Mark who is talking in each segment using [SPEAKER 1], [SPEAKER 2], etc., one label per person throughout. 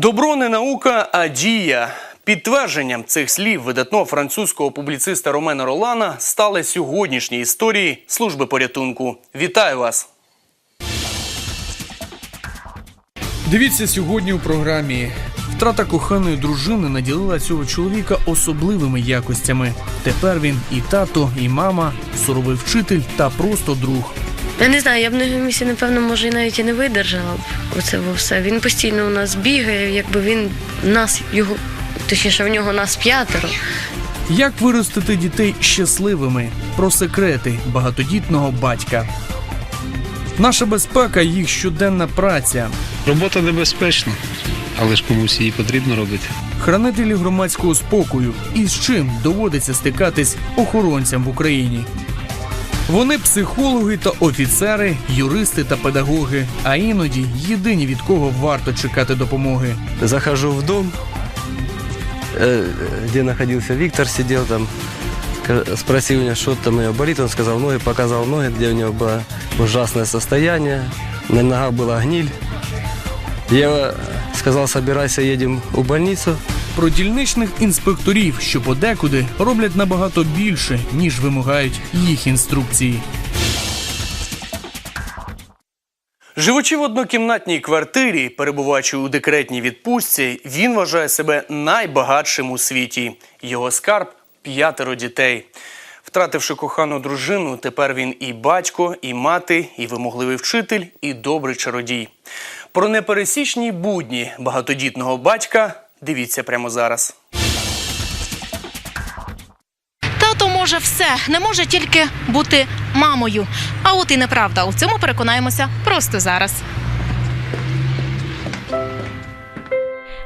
[SPEAKER 1] Добро не наука, а дія. Підтвердженням цих слів видатного французького публіциста Ромена Ролана стали сьогоднішні історії служби порятунку. Вітаю вас! Дивіться сьогодні у програмі. Втрата коханої дружини наділила цього чоловіка особливими якостями. Тепер він і тато, і мама, суровий вчитель та просто друг.
[SPEAKER 2] Я не знаю, я б на його місці, напевно, може, і навіть і не видержала б оце во все. Він постійно у нас бігає, якби він нас, його, точніше, в нього нас п'ятеро.
[SPEAKER 1] Як виростити дітей щасливими? Про секрети багатодітного батька. Наша безпека їх щоденна праця.
[SPEAKER 3] Робота небезпечна, але ж комусь її потрібно робити.
[SPEAKER 1] Хранителі громадського спокою і з чим доводиться стикатись охоронцям в Україні. Вони психологи та офіцери, юристи та педагоги, а іноді єдині від кого варто чекати допомоги.
[SPEAKER 4] Захожу в дом, э, где находился Виктор, сидел там, ка- спросил меня, что там у него болит, он сказал ноги, показал ноги, где у него было ужасное состояние, на ногах была гниль. Я э, сказал, собирайся, едем в больницу.
[SPEAKER 1] Про дільничних інспекторів, що подекуди роблять набагато більше, ніж вимагають їх інструкції. Живучи в однокімнатній квартирі, перебуваючи у декретній відпустці, він вважає себе найбагатшим у світі. Його скарб п'ятеро дітей. Втративши кохану дружину, тепер він і батько, і мати, і вимогливий вчитель, і добрий чародій. Про непересічні будні багатодітного батька дивіться прямо зараз.
[SPEAKER 5] Тато може все, не може тільки бути мамою. А от і неправда. У цьому переконаємося просто зараз.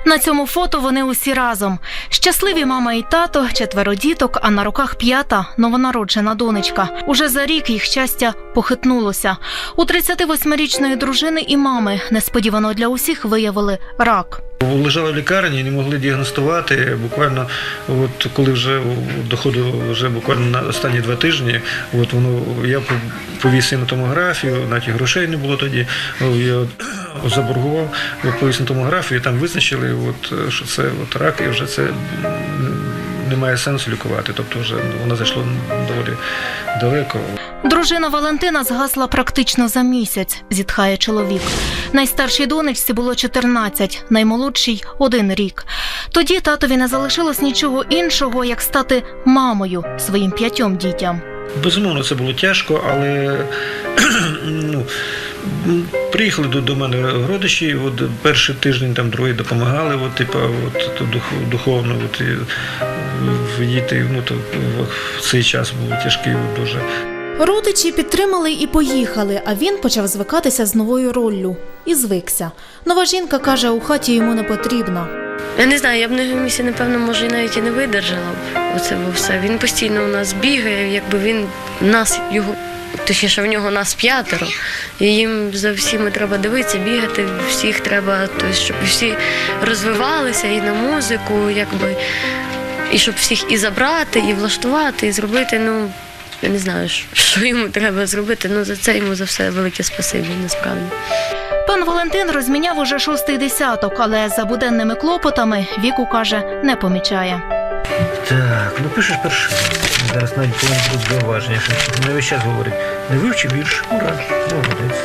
[SPEAKER 5] На цьому фото вони усі разом. Щасливі мама і тато, четверо діток, а на руках п'ята новонароджена донечка. Уже за рік їх щастя похитнулося. У 38-річної дружини і мами несподівано для усіх виявили рак.
[SPEAKER 6] Лежали в лікарні, не могли діагностувати. Буквально, от коли вже доходило вже буквально на останні два тижні, от воно я повіз на томографію, навіть грошей не було тоді. Я заборгував, повіз на томографію, там визначили, от, що це от рак, і вже це м, немає сенсу лікувати. Тобто вже воно зайшло доволі далеко.
[SPEAKER 5] Дружина Валентина згасла практично за місяць, зітхає чоловік. Найстаршій донечці було 14, наймолодшій один рік. Тоді татові не залишилось нічого іншого, як стати мамою своїм п'ятьом дітям.
[SPEAKER 6] Безумовно, це було тяжко, але ну, приїхали до, до мене родичі, от перший тиждень, там другий допомагали, от, типу, от, дух- духовно от, діти, ну, то, в цей час був тяжкий от, дуже.
[SPEAKER 7] Родичі підтримали і поїхали, а він почав звикатися з новою роллю. І звикся. Нова жінка каже, у хаті йому не потрібна.
[SPEAKER 2] Я не знаю, я б на його місці, напевно, може, і навіть і не видержала б оце все. Він постійно у нас бігає, якби він нас, його, точніше, в нього нас п'ятеро. І їм за всіми треба дивитися, бігати, всіх треба, тобто, щоб всі розвивалися і на музику, якби, і щоб всіх і забрати, і влаштувати, і зробити, ну. Я не знаю, що йому треба зробити. Ну за це йому за все велике спасибі, насправді.
[SPEAKER 5] Пан Валентин розміняв уже шостий десяток, але за буденними клопотами віку каже, не помічає.
[SPEAKER 6] Так, ну пишеш перше. Зараз навіть повинен бути зауваження, що не весь час говорить. Не вивчив вірш, ура, молодець.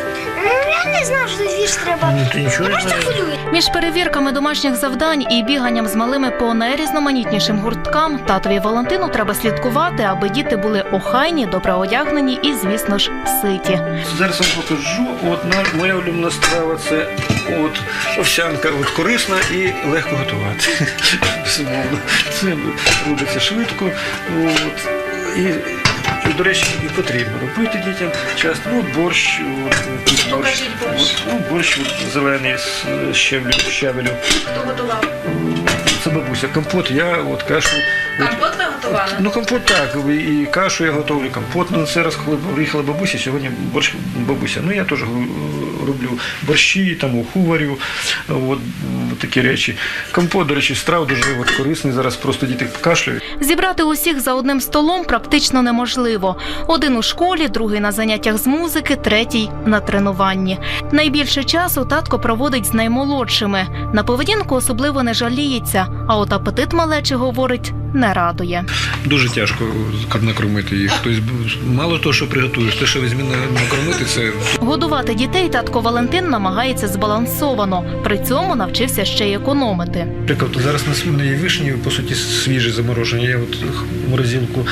[SPEAKER 8] Я не знав, що тут вірш треба.
[SPEAKER 6] Ну, ти нічого не
[SPEAKER 8] Просто
[SPEAKER 6] знаєш.
[SPEAKER 8] хвилює.
[SPEAKER 5] Між перевірками домашніх завдань і біганням з малими по найрізноманітнішим гурткам татові Валентину треба слідкувати, аби діти були охайні, добре одягнені і, звісно ж, ситі.
[SPEAKER 6] Зараз вам покажу. От на- моя улюблена страва це от овсянка, от корисна і легко готувати. Безумовно. Це робиться швидко. От. І, і, до речі, і потрібно робити дітям часто. Ну, борщ, от, тут борщ, от, ну, борщ от, зелений з щавелю. щавелю.
[SPEAKER 5] Хто готував?
[SPEAKER 6] Це бабуся. Компот я от кашу.
[SPEAKER 5] Компот ви готували?
[SPEAKER 6] Ну, компот так, і і кашу я готовлю, компот. Ну, це раз, коли приїхала бабуся, сьогодні борщ бабуся. Ну, я теж е, роблю борщі, там уху варю, от, такі речі. Компот, до речі, страв дуже от, корисний. Зараз просто діти кашлюють.
[SPEAKER 5] Зібрати усіх за одним столом практично неможливо. Щасливо. Один у школі, другий на заняттях з музики, третій на тренуванні. Найбільше часу татко проводить з наймолодшими. На поведінку особливо не жаліється, а от апетит малечі говорить не радує.
[SPEAKER 6] Дуже тяжко накормити їх. Тобто, мало того, що приготуєш, те, що візьми накормити, це
[SPEAKER 5] Годувати дітей татко Валентин намагається збалансовано. При цьому навчився ще й економити.
[SPEAKER 6] Наприклад, зараз на є вишні, по суті, свіжі заморожені. Я от морозилку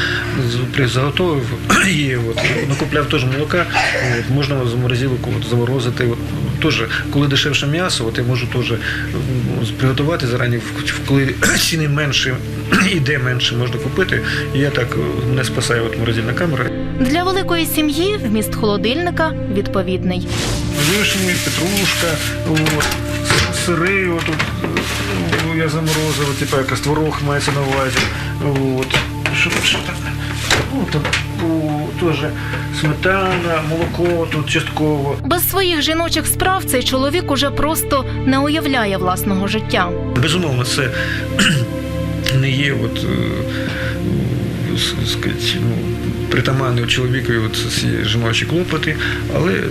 [SPEAKER 6] з- при- заготовив і от, накупляв теж молока. От, можна з морозилку от, заморозити. От, теж, коли дешевше м'ясо, от я можу теж приготувати зарані, коли ціни менше, іде менше, можна купити. І я так е, мене спасає от морозильна камера.
[SPEAKER 5] Для великої сім'ї вміст холодильника відповідний.
[SPEAKER 6] Вишні, петрушка, от, сири, от, от, е, я заморозив, типу якась творог мається на увазі. От. Що, що там? Ну, там теж сметана, молоко тут частково.
[SPEAKER 5] Без своїх жіночих справ цей чоловік уже просто не уявляє власного життя.
[SPEAKER 6] Безумовно, це не є от, сказати, ну, притаманний чоловікові жіночі клопоти, але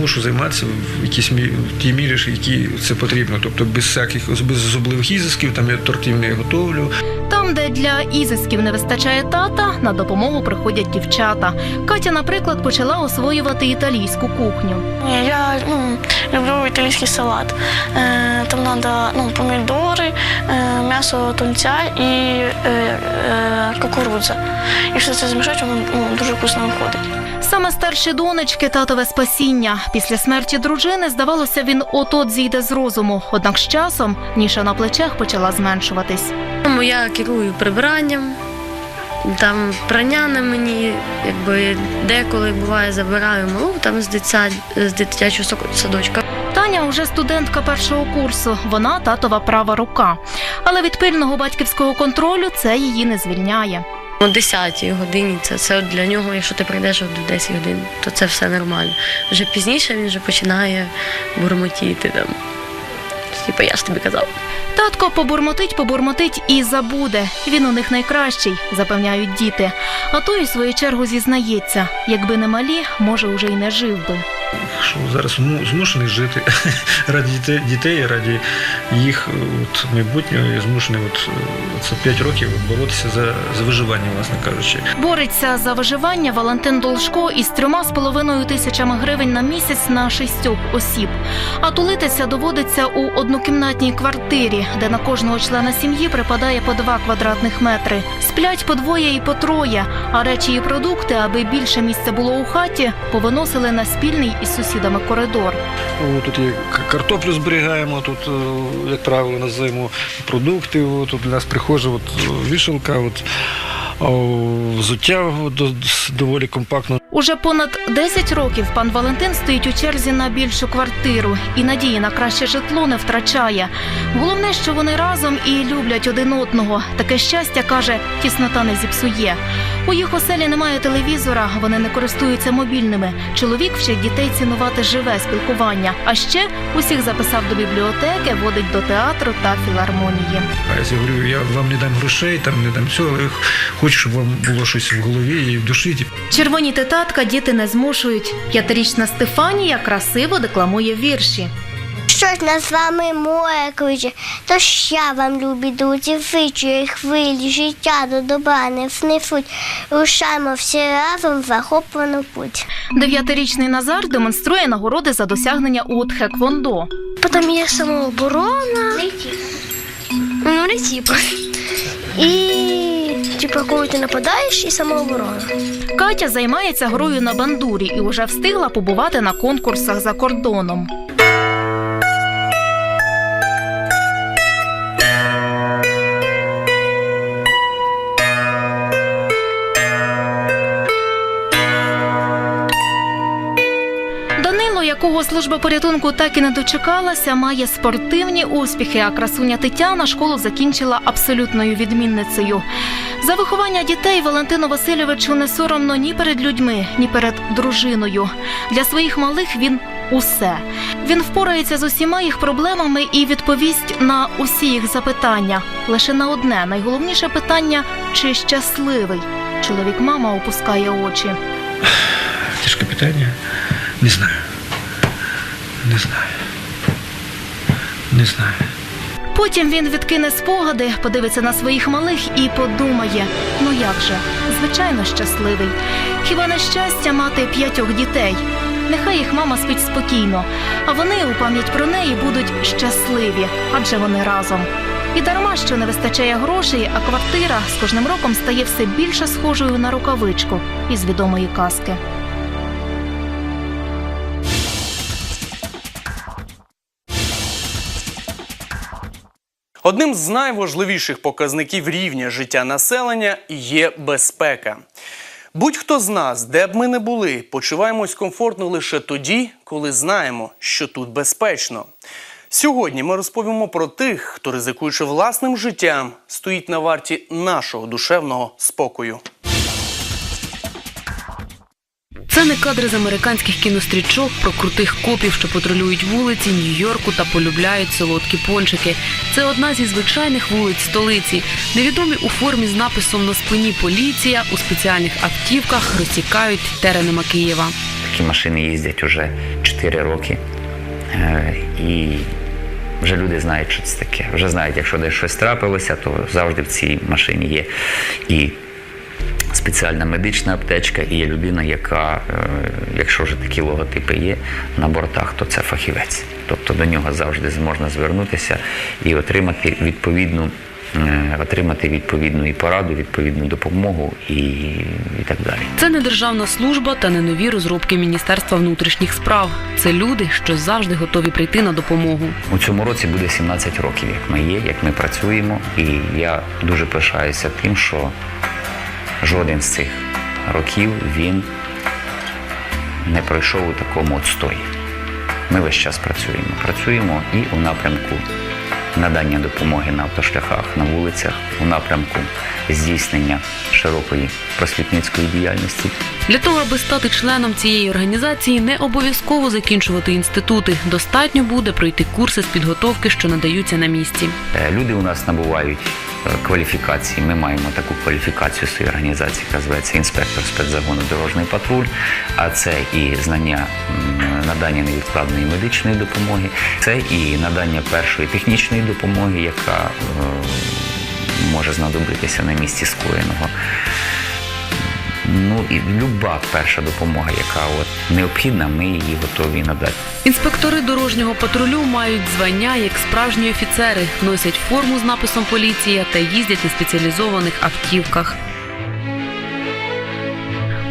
[SPEAKER 6] мушу займатися в якійсь мі- в тій мірі, які це потрібно. Тобто без всяких без особливих ізисків, там я тортів не готовлю.
[SPEAKER 5] Там, де для ізисків не вистачає тата, на допомогу приходять дівчата. Катя, наприклад, почала освоювати італійську кухню.
[SPEAKER 9] Я ну, люблю італійський салат. Е, там треба ну, помідори, е, м'ясо тунця і е, е, кукурудза. І все це змішати, воно ну, дуже вкусно виходить.
[SPEAKER 5] Саме старші донечки татове спасіння. Після смерті дружини, здавалося, він от-от зійде з розуму. Однак з часом ніша на плечах почала зменшуватись.
[SPEAKER 2] Я керую прибиранням, там прання на мені, якби деколи буває забираю малу там з дитя, з дитячого садочка.
[SPEAKER 5] Таня вже студентка першого курсу. Вона татова права рука. Але від пильного батьківського контролю це її не звільняє.
[SPEAKER 2] О 10 годині це, це для нього, якщо ти прийдеш до 10 годин, то це все нормально. Вже пізніше він вже починає бурмотіти там. Типа я ж тобі казав.
[SPEAKER 5] Татко побурмотить, побурмотить і забуде. Він у них найкращий, запевняють діти. А той у свою чергу зізнається, якби не малі, може, уже й не жив би.
[SPEAKER 6] Що зараз змушений жити раді дітей, раді їх е, от, майбутнього. Я змушений от, це 5 років боротися за, за виживання, власне кажучи.
[SPEAKER 5] Бореться за виживання Валентин Должко із трьома з половиною тисячами гривень на місяць на шістьох осіб. А тулитися доводиться у однокімнатній квартирі, де на кожного члена сім'ї припадає по два квадратних метри. Сплять по двоє і по троє, а речі і продукти, аби більше місця було у хаті, повиносили на спільний із сусідами коридор.
[SPEAKER 6] О, Тут є картоплю зберігаємо, тут, е, як правило, на зиму продукти. Тут для нас прихожа от, е, вішалка, от, взуття до- доволі компактно.
[SPEAKER 5] Уже понад 10 років пан Валентин стоїть у черзі на більшу квартиру і надії на краще житло не втрачає. Головне, що вони разом і люблять один одного. Таке щастя каже, тіснота не зіпсує. У їх оселі немає телевізора, вони не користуються мобільними. Чоловік вчить дітей цінувати живе спілкування. А ще усіх записав до бібліотеки, водить до театру та філармонії.
[SPEAKER 6] А я говорю, я вам не дам грошей, там не дам цього, але хочу, щоб вам було щось в голові і в душі. типу.
[SPEAKER 5] Червоніти татка діти не змушують. П'ятирічна Стефанія красиво декламує вірші.
[SPEAKER 8] Щось над вами море кличе, то ща вам, любі друзі, вичує хвилі, життя до добра не внесуть. Рушаємо всі разом в захоплену путь.
[SPEAKER 5] Дев'ятирічний Назар демонструє нагороди за досягнення у Тхеквондо.
[SPEAKER 8] Потім є самооборона. Ну, не типа. І типу, коли ти нападаєш, і самооборона.
[SPEAKER 5] Катя займається грою на бандурі і вже встигла побувати на конкурсах за кордоном. Якого служба порятунку так і не дочекалася, має спортивні успіхи. А красуня Тетяна школу закінчила абсолютною відмінницею. За виховання дітей Валентину Васильовичу не соромно ні перед людьми, ні перед дружиною. Для своїх малих він усе. Він впорається з усіма їх проблемами і відповість на усі їх запитання. Лише на одне найголовніше питання чи щасливий. чоловік мама опускає очі.
[SPEAKER 6] Тяжке питання. Не знаю. Не знаю. Не знаю.
[SPEAKER 5] Потім він відкине спогади, подивиться на своїх малих і подумає: ну як же, звичайно, щасливий. Хіба не щастя мати п'ятьох дітей? Нехай їх мама спить спокійно, а вони у пам'ять про неї будуть щасливі, адже вони разом. І дарма, що не вистачає грошей, а квартира з кожним роком стає все більше схожою на рукавичку із відомої казки.
[SPEAKER 1] Одним з найважливіших показників рівня життя населення є безпека. Будь-хто з нас, де б ми не були, почуваємось комфортно лише тоді, коли знаємо, що тут безпечно. Сьогодні ми розповімо про тих, хто, ризикуючи власним життям, стоїть на варті нашого душевного спокою.
[SPEAKER 10] Це не кадри з американських кінострічок про крутих копів, що патрулюють вулиці Нью-Йорку та полюбляють солодкі пончики. Це одна зі звичайних вулиць столиці. Невідомі у формі з написом на спині поліція у спеціальних автівках розтікають теренами Києва.
[SPEAKER 11] Такі машини їздять уже 4 роки. Е, І вже люди знають, що це таке. Вже знають, якщо десь щось трапилося, то завжди в цій машині є і спеціальна медична аптечка, і є людина, яка, е, якщо вже такі логотипи є на бортах, то це фахівець. Тобто до нього завжди можна звернутися і отримати відповідну. е, Отримати відповідну і пораду, відповідну допомогу і, і так далі.
[SPEAKER 10] Це не державна служба та не нові розробки Міністерства внутрішніх справ. Це люди, що завжди готові прийти на допомогу.
[SPEAKER 11] У цьому році буде 17 років, як ми є, як ми працюємо, і я дуже пишаюся тим, що жоден з цих років він не пройшов у такому отстої. Ми весь час працюємо. Працюємо і у напрямку надання допомоги на автошляхах, на вулицях, у напрямку здійснення широкої просвітницької діяльності.
[SPEAKER 10] Для того, аби стати членом цієї організації, не обов'язково закінчувати інститути. Достатньо буде пройти курси з підготовки, що надаються на місці.
[SPEAKER 11] Е, Люди у нас набувають кваліфікації. Ми маємо таку кваліфікацію в організації, яка називається інспектор спецзагону дорожній патруль. А це і знання надання невідкладної медичної допомоги, це і надання першої технічної допомоги, яка е, може знадобитися на місці скоєного. Ну і люба перша допомога, яка от необхідна, ми її готові надати.
[SPEAKER 10] Інспектори дорожнього патрулю мають звання як справжні офіцери, носять форму з написом поліція та їздять на спеціалізованих автівках.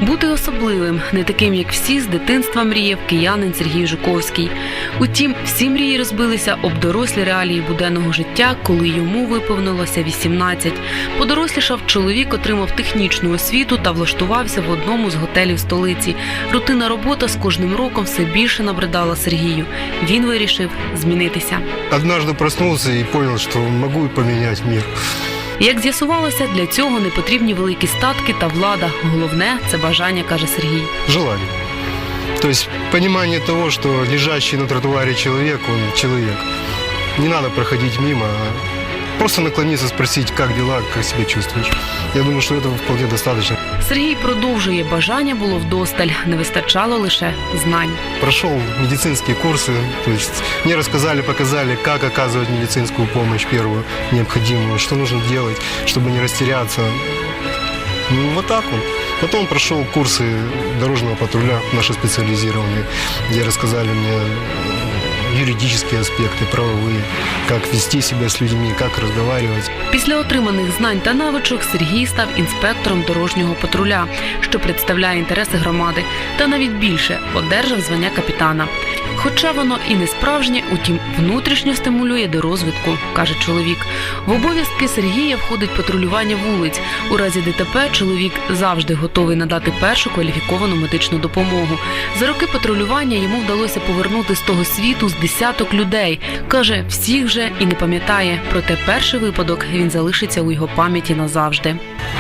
[SPEAKER 10] Бути особливим, не таким, як всі, з дитинства мріяв киянин Сергій Жуковський. Утім, всі мрії розбилися об дорослі реалії буденного життя, коли йому виповнилося 18. Подорослішав чоловік, отримав технічну освіту та влаштувався в одному з готелів столиці. Рутина робота з кожним роком все більше набридала Сергію. Він вирішив змінитися.
[SPEAKER 12] Однажды проснулся и понял, что могу поменять мир.
[SPEAKER 10] Як з'ясувалося, для цього не потрібні великі статки та влада. Головне це бажання, каже Сергій.
[SPEAKER 12] Желання. То есть понимание того, что лежащий на тротуаре человек, он человек. Не надо проходить мимо, а просто наклониться, спросить, как дела, как себя чувствуешь. Я думаю, что этого вполне достаточно.
[SPEAKER 10] Сергій продовжує бажання було вдосталь, не вистачало лише знань.
[SPEAKER 12] Прошел медицинские курсы, то есть мне рассказали, показали, как оказывать медицинскую помощь первую, необходимую, что нужно делать, чтобы не растеряться. Ну, вот так вот. Потом прошел курсы дорожного патруля, наши специализированные, где рассказали мне э, юридические аспекты, правовые, как вести себя с людьми, как разговаривать.
[SPEAKER 10] Після отриманих знань та навичок Сергій став інспектором дорожнього патруля, що представляє інтереси громади, та навіть більше одержав звання капітана. Хоча воно і не справжнє, утім внутрішньо стимулює до розвитку, каже чоловік. В обов'язки Сергія входить патрулювання вулиць. У разі ДТП чоловік завжди готовий надати першу кваліфіковану медичну допомогу. За роки патрулювання йому вдалося повернути з того світу з десяток людей. каже, всіх вже і не пам'ятає. Проте перший випадок він залишиться у його пам'яті назавжди.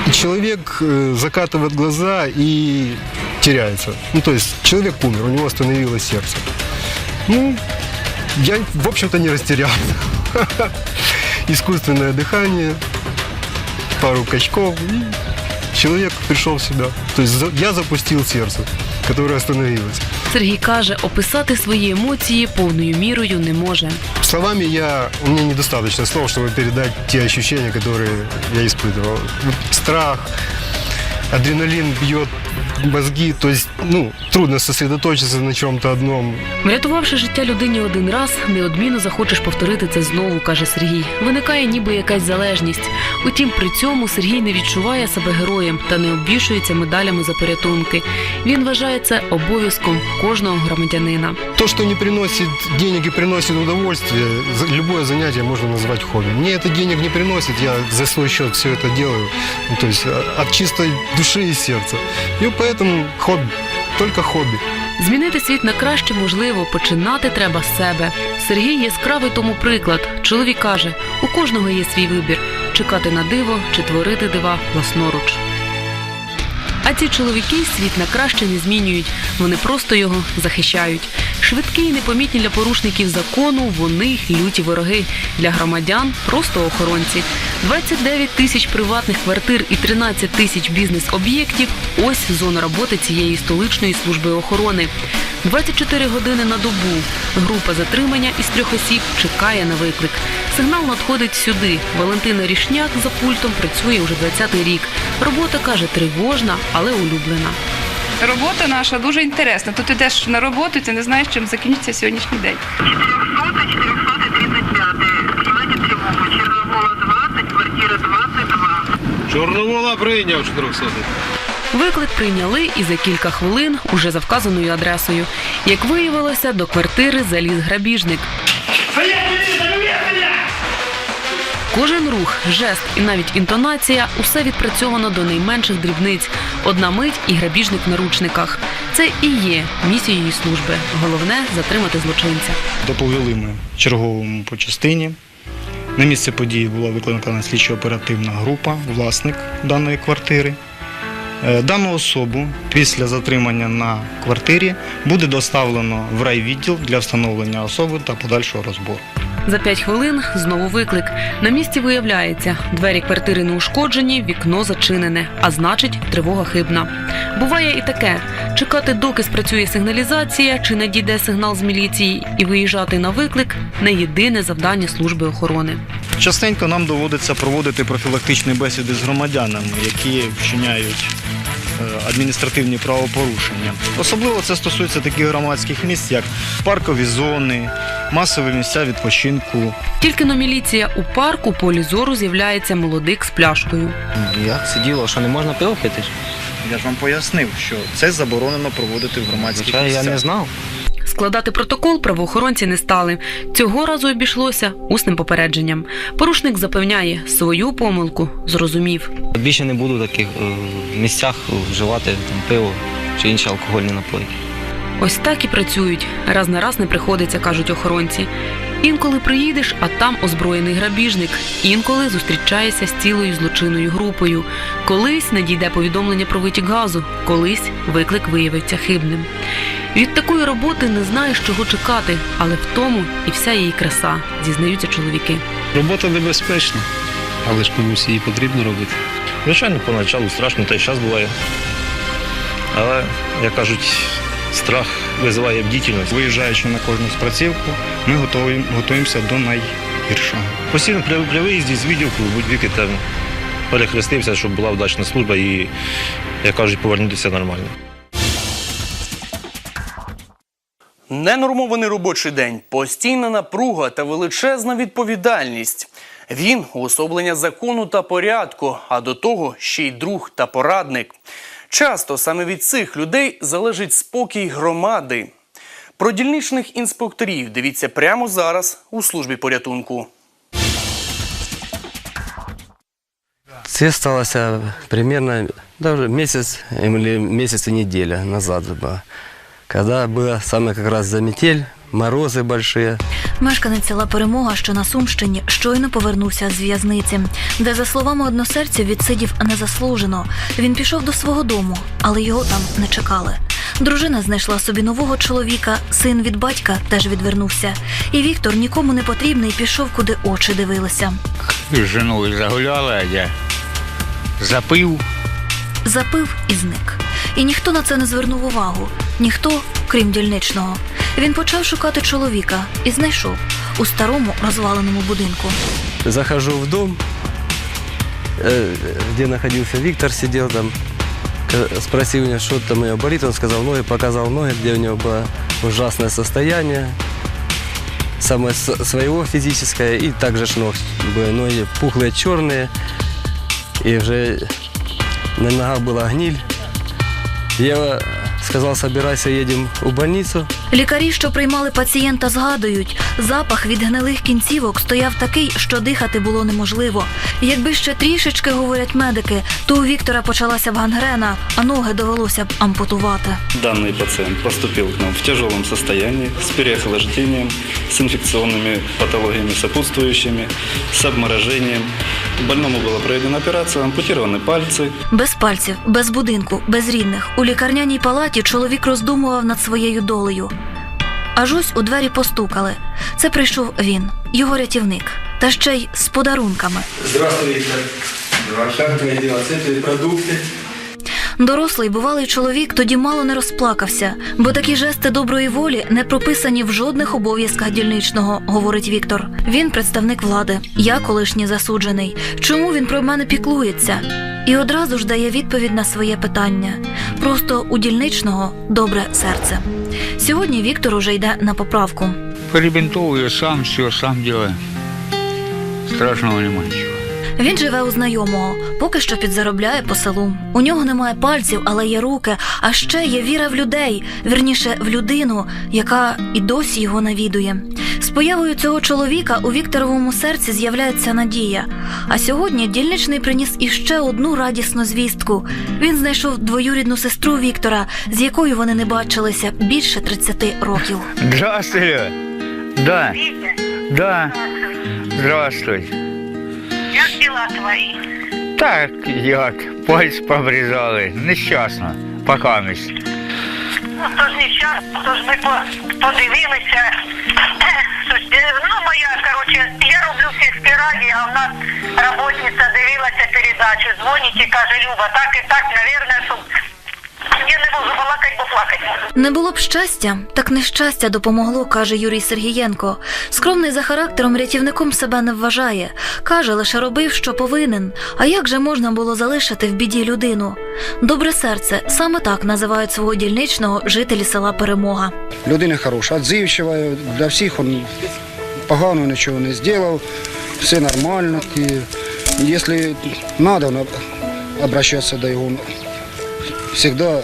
[SPEAKER 12] И человек э, глаза и теряется. Ну, то есть человек умер, у него остановилось сердце. Ну, я, в общем-то, не растерялся. Искусственное дыхание, пару качков и человек пришел в себя. То есть за- я запустил сердце, которое остановилось.
[SPEAKER 10] Сергій каже, описати свої емоції повною мірою не може.
[SPEAKER 12] Словами я, у меня недостаточно слов, чтобы передать те ощущения, которые я испытывал. Вот Страх, адреналин бьет мозги, то есть, ну, трудно сосредоточиться на чем-то одном.
[SPEAKER 10] Врятувавши життя людині один раз, неодмінно захочеш повторити це знову, каже Сергій. Виникає ніби якась залежність. Утім, при цьому Сергій не відчуває себе героєм та не обвішується медалями за порятунки. Він вважає це обов'язком кожного громадянина.
[SPEAKER 12] То, что не приносит денег и приносит удовольствие, любое занятие можно назвать хобби. Мне это денег не приносит, я за свой счет все это делаю, ну, то есть а, от чистой души и сердца. И поэтому хобби, только хобби.
[SPEAKER 10] Змінити світ на краще можливо, починати треба з себе. Сергій яскравий тому приклад. Чоловік каже: у кожного є свій вибір чекати на диво чи творити дива власноруч. А ці чоловіки світ на краще не змінюють, вони просто його захищають. Швидкі і непомітні для порушників закону, вони люті вороги. Для громадян просто охоронці. 29 тисяч приватних квартир і 13 тисяч бізнес-об'єктів ось зона роботи цієї столичної служби охорони. 24 години на добу. Група затримання із трьох осіб чекає на виклик. Сигнал надходить сюди. Валентина Рішняк за пультом працює уже 20-й рік. Робота каже тривожна, але улюблена.
[SPEAKER 13] Робота наша дуже інтересна. Тут ідеш на роботу, ти не знаєш, чим закінчиться сьогоднішній день.
[SPEAKER 3] Чорновола прийняв 400.
[SPEAKER 10] Виклик прийняли і за кілька хвилин уже за вказаною адресою. Як виявилося, до квартири заліз грабіжник. Кожен рух, жест і навіть інтонація усе відпрацьовано до найменших дрібниць. Одна мить і грабіжник в наручниках. Це і є місією служби. Головне затримати злочинця.
[SPEAKER 6] Доповіли ми черговому по частині. На місце події була викликана слідчо-оперативна група, власник даної квартири. Е, Дану особу після затримання на квартирі буде доставлено в райвідділ для встановлення особи та подальшого розбору.
[SPEAKER 10] За п'ять хвилин знову виклик. На місці виявляється, двері квартири не ушкоджені, вікно зачинене, а значить, тривога хибна. Буває і таке: чекати, доки спрацює сигналізація, чи надійде сигнал з міліції, і виїжджати на виклик не єдине завдання служби охорони.
[SPEAKER 6] Частенько нам доводиться проводити профілактичні бесіди з громадянами, які вчиняють адміністративні правопорушення. Особливо це стосується таких громадських місць, як паркові зони, масові місця відпочинку.
[SPEAKER 10] Тільки но міліція у парку полі зору з'являється молодик з пляшкою.
[SPEAKER 4] Як це діло, що не можна пиво пити?
[SPEAKER 6] Я ж вам пояснив, що це заборонено проводити в громадських місцях.
[SPEAKER 4] знав.
[SPEAKER 10] Складати протокол правоохоронці не стали. Цього разу обійшлося усним попередженням. Порушник запевняє, свою помилку зрозумів.
[SPEAKER 4] Більше не буду в таких е, місцях вживати там, пиво чи інші алкогольні напої.
[SPEAKER 10] Ось так і працюють. Раз на раз не приходиться, кажуть охоронці. Інколи приїдеш, а там озброєний грабіжник. Інколи зустрічаєшся з цілою злочинною групою. Колись надійде повідомлення про витік газу, колись виклик виявиться хибним. Від такої роботи не знаєш, чого чекати, але в тому і вся її краса, зізнаються чоловіки.
[SPEAKER 3] Робота небезпечна, але ж комусь її потрібно робити.
[SPEAKER 14] Звичайно, поначалу страшно, та й час буває. Але, як кажуть, страх визиває бдительність.
[SPEAKER 6] Виїжджаючи на кожну спрацівку, ми готуємо, готуємося до найгіршого.
[SPEAKER 14] Постійно при, при виїзді з відділку будь-віки там перехрестився, щоб була вдачна служба і, як кажуть, повернутися нормально.
[SPEAKER 1] Ненормований робочий день, постійна напруга та величезна відповідальність. Він уособлення закону та порядку, а до того ще й друг та порадник. Часто саме від цих людей залежить спокій громади. Про дільничних інспекторів дивіться прямо зараз у службі порятунку.
[SPEAKER 4] Це сталося примерно даже месяц или месяц и неделя назад было. Когда была самая как раз заметель, морозы большие.
[SPEAKER 15] Мешканець села Перемога, що на Сумщині, щойно повернувся з в'язниці, де, за словами односельців, відсидів незаслужено. Він пішов до свого дому, але його там не чекали. Дружина знайшла собі нового чоловіка, син від батька теж відвернувся. І Віктор нікому не потрібний пішов, куди очі дивилися.
[SPEAKER 16] з жіною загуляли, а я запив
[SPEAKER 15] запив і зник. І ніхто на це не звернув увагу, ніхто, крім дільничного. Він почав шукати чоловіка і знайшов у старому розваленому будинку.
[SPEAKER 4] Захожу в дом, э, где находился Виктор, сидел там. К- Спросил меня, что там у него болит. Он сказал ноги, показал ноги, где у него было ужасное состояние. Самое с- своего физическое. И также ж ног были ноги пухлые, черные. И уже на ногах была гниль. Я сказал, собирайся, едем в больницу.
[SPEAKER 15] Лікарі, що приймали пацієнта, згадують, запах від гнилих кінцівок стояв такий, що дихати було неможливо. Якби ще трішечки, говорять медики, то у Віктора почалася б гангрена, а ноги довелося б ампутувати.
[SPEAKER 16] Данный пациент поступил к нам в тяжелом состоянии, с переохлаждением, с инфекционными патологиями сопутствующими, с обморожением. Больному была проведена операция, ампутированы пальцы,
[SPEAKER 15] Без пальців, без будинку, без рідних. У лікарняній палаті чоловік роздумував над своєю долею. Аж ось у двері постукали. Це прийшов він, його рятівник, та ще й з подарунками.
[SPEAKER 4] Здравствуй, Виктор. Как твои
[SPEAKER 15] Дорослий бувалий чоловік тоді мало не розплакався, бо такі жести доброї волі не прописані в жодних обов'язках дільничного, говорить Віктор. Він представник влади, я колишній засуджений. Чому він про мене піклується? І одразу ж дає відповідь на своє питання. Просто у дільничного добре серце. Сьогодні Віктор уже йде на поправку.
[SPEAKER 17] Перебинтовываю сам, все сам делаю. Страшного нема ничего.
[SPEAKER 15] Він живе у знайомого, поки що підзаробляє по селу. У нього немає пальців, але є руки, а ще є віра в людей, вірніше в людину, яка і досі його навідує. З появою цього чоловіка у Вікторовому серці з'являється надія. А сьогодні дільничний приніс іще одну радісну звістку. Він знайшов двоюрідну сестру Віктора, з якою вони не бачилися більше 30 років.
[SPEAKER 17] Здравствуй. Да. Да. Здравствуй.
[SPEAKER 18] Діла твої?
[SPEAKER 17] Так, як, пальць побрізали. Нещасно. Покамість.
[SPEAKER 18] Ну, то ж нещасно, то ж ми подивилися. Ну, моя, короче, я роблю в сільській раді, а в нас работниця дивилася передачу, дзвонить і каже, Люба, так і так, наверное, щоб я не можу балакати, бо плакати.
[SPEAKER 15] Не було б щастя, так нещастя допомогло, каже Юрій Сергієнко. Скромний за характером рятівником себе не вважає. Каже, лише робив, що повинен. А як же можна було залишити в біді людину? Добре серце саме так називають свого дільничного жителі села Перемога.
[SPEAKER 19] Людина хороша, відзивчива, для всіх він погано нічого не зробив, все нормально. І якщо треба обращатися до його, завжди,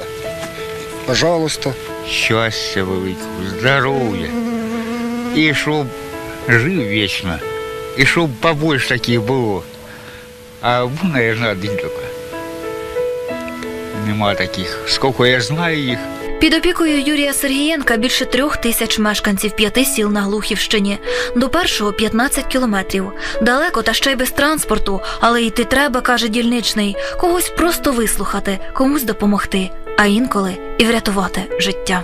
[SPEAKER 19] пожалуйста.
[SPEAKER 17] Щастя великого, здоров'я. І щоб жив вічно. І щоб побольше таких було. А був, наверное, один тільки. Нема таких. Скільки я знаю їх,
[SPEAKER 15] Під опікою Юрія Сергієнка більше трьох тисяч мешканців п'яти сіл на Глухівщині. До першого 15 кілометрів. Далеко та ще й без транспорту, але йти треба, каже дільничний. Когось просто вислухати, комусь допомогти, а інколи і врятувати життя.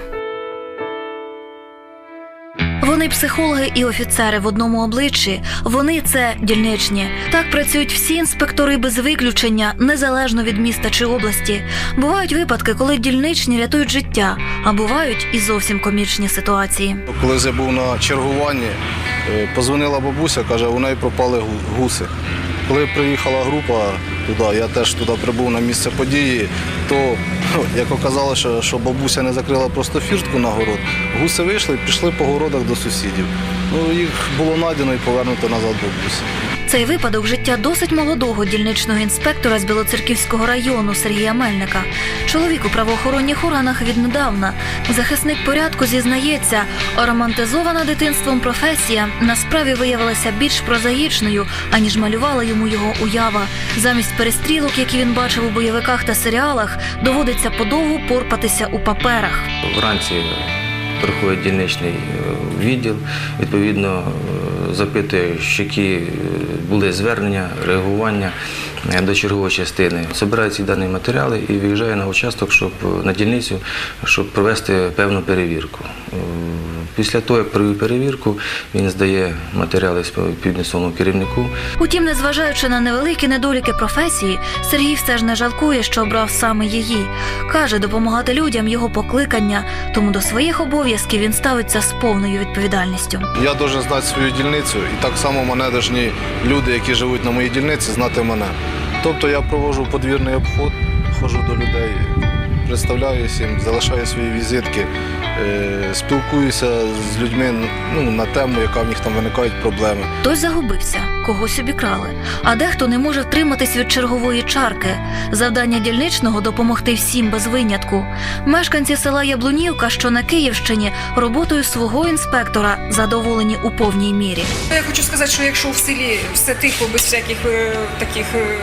[SPEAKER 15] Вони психологи і офіцери в одному обличчі. Вони це дільничні. Так працюють всі інспектори без виключення, незалежно від міста чи області. Бувають випадки, коли дільничні рятують життя, а бувають і зовсім комічні ситуації.
[SPEAKER 20] Коли я був на чергуванні, е, позвонила бабуся, каже, у неї пропали гуси. Коли приїхала група туди, я теж туди прибув на місце події, то ну, як оказалося, що, бабуся не закрила просто фіртку на город, гуси вийшли і пішли по городах до сусідів. Ну, їх було найдено і повернуто назад бабусі.
[SPEAKER 15] Цей випадок життя досить молодого дільничного інспектора з Білоцерківського району Сергія Мельника. Чоловік у правоохоронних органах віднедавна. Захисник порядку зізнається, романтизована дитинством професія на справі виявилася більш прозаїчною, аніж малювала йому його уява. Замість перестрілок, які він бачив у бойовиках та серіалах, доводиться подовго порпатися у паперах.
[SPEAKER 21] Вранці приходить дільничний е, відділ, відповідно е, запитує, які е, були звернення, реагування до чергової частини, збирає ці дані матеріали і виїжджає на участок, щоб на дільницю, щоб провести певну перевірку. Е, Після того, як провів перевірку, він здає матеріали піднесеному керівнику.
[SPEAKER 15] Утім, незважаючи на невеликі недоліки професії, Сергій все ж не жалкує, що обрав саме її. Каже, допомагати людям його покликання, тому до своїх обов'язків він ставиться з повною відповідальністю.
[SPEAKER 20] Я должен знати свою дільницю, і так само мене повинні люди, які живуть на моїй дільниці, знати мене. Тобто я проводжу подвірний обход, ходжу до людей, представляюся їм, залишаю свої візитки, е, спілкуюся з людьми ну, на тему, яка в них там виникають проблеми.
[SPEAKER 15] Хтось загубився, когось обікрали, а дехто не може втриматись від чергової чарки. Завдання дільничного допомогти всім без винятку. Мешканці села Яблунівка, що на Київщині, роботою свого інспектора задоволені у повній мірі.
[SPEAKER 13] Я хочу сказати, що якщо в селі все тихо, без всяких е, таких е,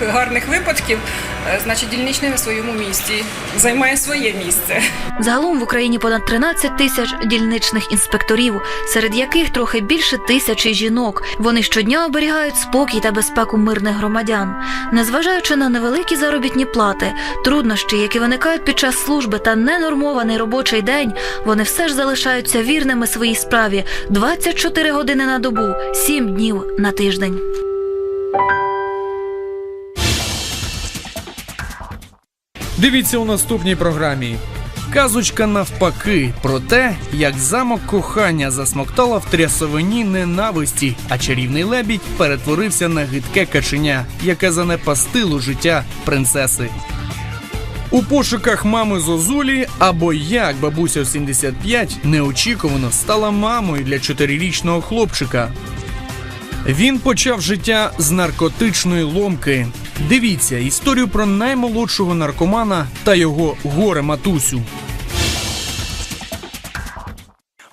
[SPEAKER 13] негарних випадків, е, значить дільничний на своєму місці займає своє місце.
[SPEAKER 15] Загалом в Україні понад 13 тисяч дільничних інспекторів, серед яких трохи більше тисячі жінок. Вони щодня оберігають спокій та безпеку мирних громадян. Незважаючи на невеликі заробітні плати, труднощі, які виникають під час служби та ненормований робочий день, вони все ж залишаються вірними своїй справі 24 години на добу, 7 днів на тиждень.
[SPEAKER 1] Дивіться у наступній програмі. Казочка навпаки про те, як замок кохання засмоктала в трясовині ненависті, а чарівний лебідь перетворився на гидке каченя, яке занепастило життя принцеси. У пошуках мами Зозулі або як бабуся в 75 неочікувано стала мамою для чотирирічного хлопчика. Він почав життя з наркотичної ломки. Дивіться історію про наймолодшого наркомана та його горе матусю.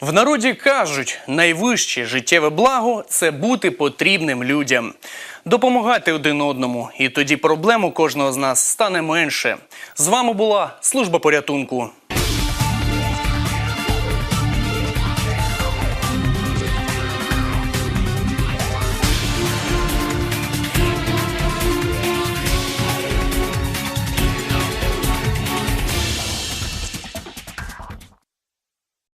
[SPEAKER 1] В народі кажуть, найвище життєве благо це бути потрібним людям, допомагати один одному, і тоді проблем у кожного з нас стане менше. З вами була служба порятунку.